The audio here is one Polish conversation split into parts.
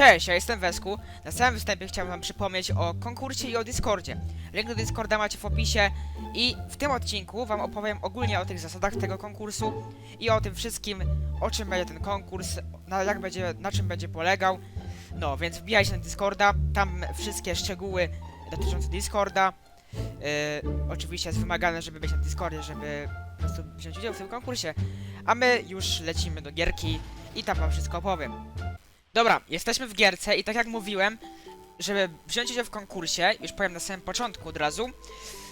Cześć, ja jestem Wesku. Na samym wstępie chciałbym wam przypomnieć o konkursie i o Discordzie. Link do Discorda macie w opisie i w tym odcinku wam opowiem ogólnie o tych zasadach tego konkursu i o tym wszystkim, o czym będzie ten konkurs, na, jak będzie, na czym będzie polegał. No, więc wbijajcie na Discorda, tam wszystkie szczegóły dotyczące Discorda. Yy, oczywiście jest wymagane, żeby być na Discordzie, żeby po prostu wziąć udział w tym konkursie. A my już lecimy do gierki i tam wam wszystko opowiem. Dobra, jesteśmy w gierce i tak jak mówiłem, żeby wziąć udział w konkursie, już powiem na samym początku od razu,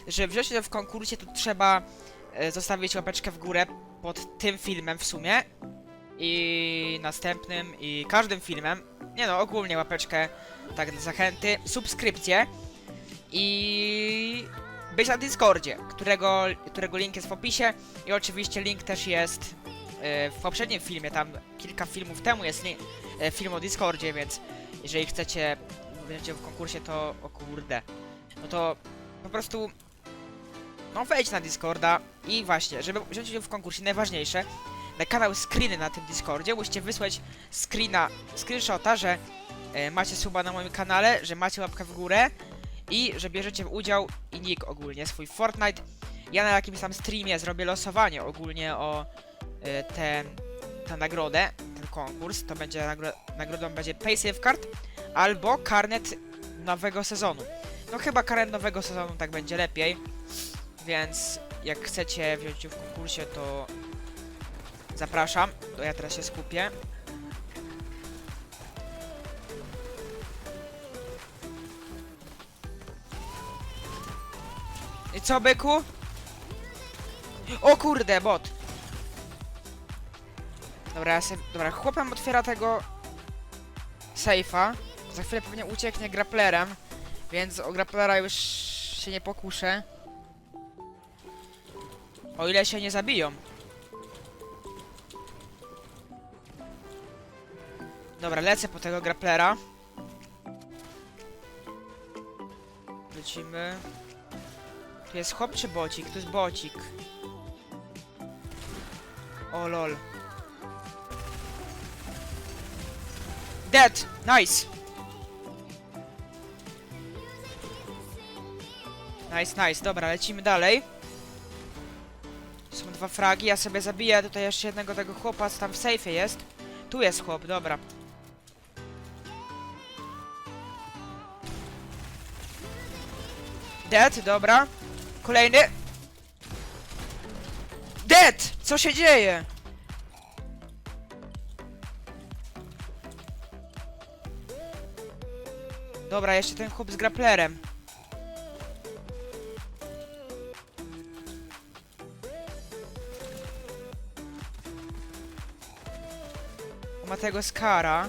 żeby wziąć udział w konkursie, to trzeba e, zostawić łapeczkę w górę pod tym filmem w sumie i następnym i każdym filmem. Nie no, ogólnie łapeczkę, tak dla zachęty, subskrypcję i być na Discordzie, którego, którego link jest w opisie i oczywiście link też jest w poprzednim filmie, tam kilka filmów temu jest link, e, film o Discordzie, więc jeżeli chcecie udział w konkursie, to o kurde, no to po prostu no wejdź na Discorda i właśnie, żeby wziąć udział w konkursie, najważniejsze, na kanał screeny na tym Discordzie, musicie wysłać screena, screenshota, że e, macie suba na moim kanale, że macie łapkę w górę i że bierzecie udział i nick ogólnie, swój Fortnite. Ja na jakimś tam streamie zrobię losowanie ogólnie o ten, tę nagrodę, ten konkurs. To będzie nagro nagrodą będzie Paysafe Card albo karnet nowego sezonu. No chyba karnet nowego sezonu tak będzie lepiej. Więc jak chcecie wziąć udział w konkursie, to zapraszam. To ja teraz się skupię. I co, byku? O kurde, bot. Dobra, ja dobra, chłopem otwiera tego sejfa. Za chwilę pewnie ucieknie grapplerem, więc o grapplera już się nie pokuszę. O ile się nie zabiją. Dobra, lecę po tego grapplera. Lecimy. Tu jest chłop czy bocik? To jest bocik. O lol. Dead! Nice! Nice, nice. Dobra, lecimy dalej. Są dwa fragi, ja sobie zabiję tutaj jeszcze jednego tego chłopa, co tam w sejfie jest. Tu jest chłop, dobra. Dead, dobra. Kolejny. Dead! Co się dzieje? Dobra, jeszcze ten chłop z grapplerem. Ma tego Skara.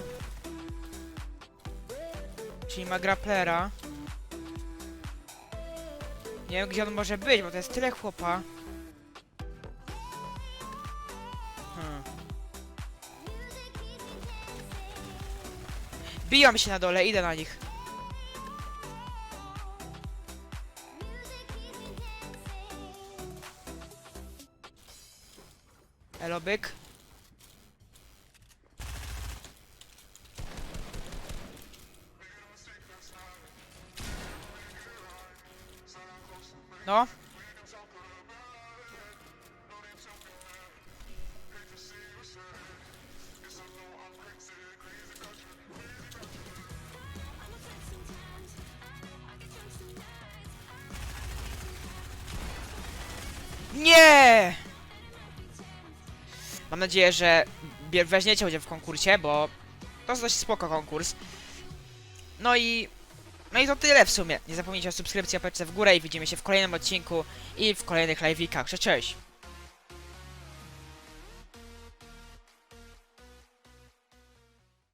Czyli ma grapplera. Nie wiem gdzie on może być, bo to jest tyle chłopa. Hmm. Biją się na dole, idę na nich. Elo, byk. No. Nie! Mam nadzieję, że weźmiecie udział w konkursie, bo to jest dość spoko konkurs. No i... No i to tyle w sumie. Nie zapomnijcie o subskrypcji, łapeczce w górę i widzimy się w kolejnym odcinku i w kolejnych live'ikach. Cześć, cześć!